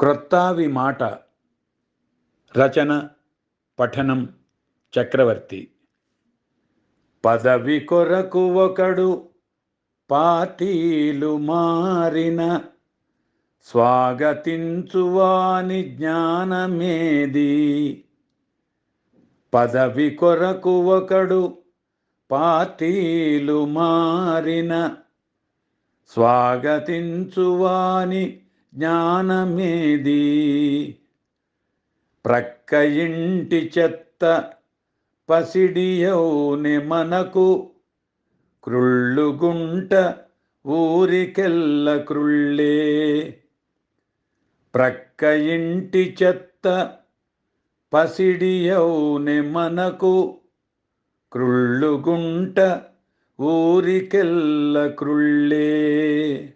క్రొత్తావి మాట. రచన పఠనం చక్రవర్తి. పదవి కొరకు ఒకడు పాతీలు మారిన స్వాగతించువాని జ్ఞానమేది. పదవి కొరకు ఒకడు పాతీలు మారిన స్వాగతించువాని జ్ఞానమేది? ప్రక్క ఇంటి చెత్త పసిడియౌని మనకు క్రుళ్ళుగుంట ఊరికెల్ల క్రుళ్ళే. ప్రక్క ఇంటి చెత్త పసిడియౌని మనకు క్రుళ్ళుగుంట ఊరికెల్ల క్రుళ్ళే.